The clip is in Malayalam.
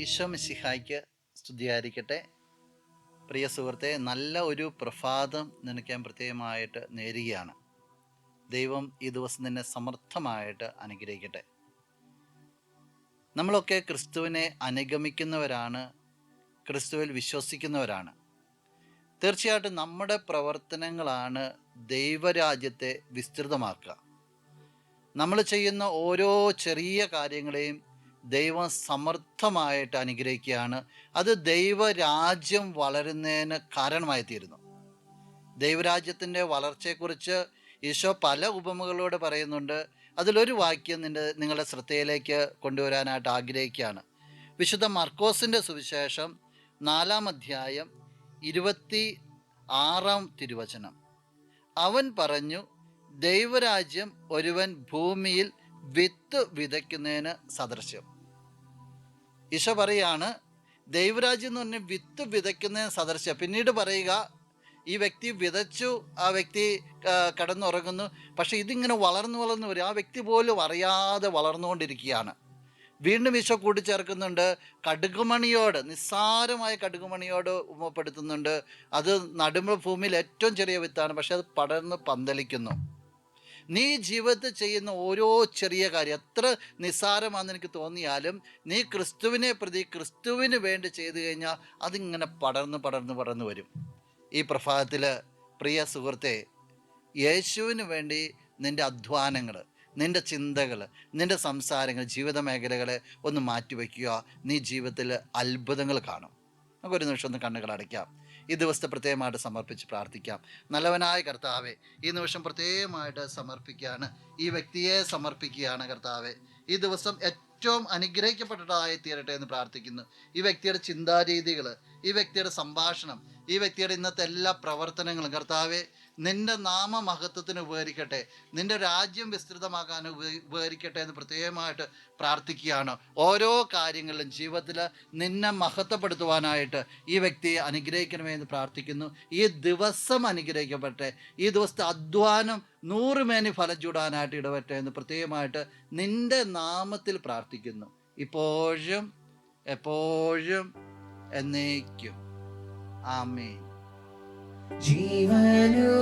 ഈശോ മിസിഹായ്ക്ക് സ്തുതിയായിരിക്കട്ടെ. പ്രിയ സുഹൃത്തെ നല്ല ഒരു പ്രഭാതം നിനക്ക് ഞാൻ പ്രത്യേകമായിട്ട് നേരുകയാണ്. ദൈവം ഈ ദിവസം നിന്നെ സമർത്ഥമായിട്ട് അനുഗ്രഹിക്കട്ടെ. നമ്മളൊക്കെ ക്രിസ്തുവിനെ അനുഗമിക്കുന്നവരാണ് ക്രിസ്തുവിൽ വിശ്വസിക്കുന്നവരാണ്. തീർച്ചയായിട്ടും നമ്മുടെ പ്രവർത്തനങ്ങളാണ് ദൈവരാജ്യത്തെ വിസ്തൃതമാക്കുക. നമ്മൾ ചെയ്യുന്ന ഓരോ ചെറിയ കാര്യങ്ങളെയും ദൈവം സമർത്ഥമായിട്ട് അനുഗ്രഹിക്കുകയാണ്. അത് ദൈവരാജ്യം വളരുന്നതിന് കാരണമായി തീരുന്നു ദൈവരാജ്യത്തിന്റെ വളർച്ചയെക്കുറിച്ച് ഈശോ പല ഉപമകളോട് പറയുന്നുണ്ട്. അതിലൊരു വാക്യം നിന്റെ നിങ്ങളുടെ ശ്രദ്ധയിലേക്ക് കൊണ്ടുവരാനായിട്ട് ആഗ്രഹിക്കുകയാണ്. വിശുദ്ധ മർക്കോസിന്റെ സുവിശേഷം നാലാം അധ്യായം ഇരുപത്തി ആറാം തിരുവചനം. അവൻ പറഞ്ഞു ദൈവരാജ്യം ഒരുവൻ ഭൂമിയിൽ വിത്ത് വിതയ്ക്കുന്നതിന് സദൃശ്യം. ഈശോ പറയാണ് ദൈവരാജ്യം എന്ന് പറഞ്ഞ വിത്ത് വിതയ്ക്കുന്നതിന് സദൃശ്യം പിന്നീട് പറയുക ഈ വ്യക്തി വിതച്ചു ആ വ്യക്തി കിടന്നുറങ്ങുന്നു. പക്ഷെ ഇതിങ്ങനെ വളർന്നു വളർന്നു വരും. ആ വ്യക്തി പോലും അറിയാതെ വളർന്നുകൊണ്ടിരിക്കുകയാണ്. വീണ്ടും ഈശോ കൂട്ടിച്ചേർക്കുന്നുണ്ട്. കടുകുമണിയോട് നിസ്സാരമായ കടുകുമണിയോട് ഉപപ്പെടുത്തുന്നുണ്ട് അത് നടുമ്പ് ഭൂമിയിൽ ഏറ്റവും ചെറിയ വിത്താണ്. പക്ഷെ അത് പടർന്ന് പന്തലിക്കുന്നു. നീ ജീവിതത്തിൽ ചെയ്യുന്ന ഓരോ ചെറിയ കാര്യം എത്ര നിസ്സാരമാണെന്ന് എനിക്ക് തോന്നിയാലും നീ ക്രിസ്തുവിനെ പ്രതി ക്രിസ്തുവിന് വേണ്ടി ചെയ്തു കഴിഞ്ഞാൽ അതിങ്ങനെ പടർന്ന് പടർന്ന് പടർന്ന് വരും. ഈ പ്രഭാതത്തിൽ പ്രിയ സുഹൃത്തെ യേശുവിന് വേണ്ടി നിന്റെ അധ്വാനങ്ങൾ നിന്റെ ചിന്തകൾ നിന്റെ സംസാരങ്ങൾ ജീവിത മേഖലകളെ ഒന്ന് മാറ്റിവെക്കുക നീ ജീവിതത്തിൽ അത്ഭുതങ്ങൾ കാണും. നമുക്കൊരു നിമിഷം ഒന്ന് കണ്ണുകൾ അടയ്ക്കാം. ഈ ദിവസത്തെ പ്രത്യേകമായിട്ട് സമർപ്പിച്ച് പ്രാർത്ഥിക്കാം. നല്ലവനായ കർത്താവെ ഈ നിമിഷം പ്രത്യേകമായിട്ട് സമർപ്പിക്കുകയാണ് ഈ വ്യക്തിയെ സമർപ്പിക്കുകയാണ് കർത്താവെ. ഈ ദിവസം ഏറ്റവും അനുഗ്രഹിക്കപ്പെട്ടതായി തീരട്ടെ എന്ന് പ്രാർത്ഥിക്കുന്നു. ഈ വ്യക്തിയുടെ ചിന്താരീതികൾ ഈ വ്യക്തിയുടെ സംഭാഷണം ഈ വ്യക്തിയുടെ ഇന്നത്തെ എല്ലാ പ്രവർത്തനങ്ങളും കർത്താവെ നിന്റെ നാമ മഹത്വത്തിന് ഉപകരിക്കട്ടെ. നിന്റെ രാജ്യം വിസ്തൃതമാക്കാൻ ഉപ- ഉപകരിക്കട്ടെ എന്ന് പ്രത്യേകമായിട്ട് പ്രാർത്ഥിക്കുകയാണ്. ഓരോ കാര്യങ്ങളിലും ജീവിതത്തിൽ നിന്നെ മഹത്വപ്പെടുത്തുവാനായിട്ട് ഈ വ്യക്തിയെ അനുഗ്രഹിക്കണമേ എന്ന് പ്രാർത്ഥിക്കുന്നു. ഈ ദിവസം അനുഗ്രഹിക്കപ്പെട്ടെ. ഈ ദിവസത്തെ അധ്വാനം നൂറുമേനി ഫലം ചൂടാനായിട്ട് ഇടപെട്ടെ എന്ന് പ്രത്യേകമായിട്ട് നിന്റെ നാമത്തിൽ പ്രാർത്ഥിക്കുന്നു. ഇപ്പോഴും എപ്പോഴും എന്നേക്കും. ആമേ ജീവനുവിന്റെ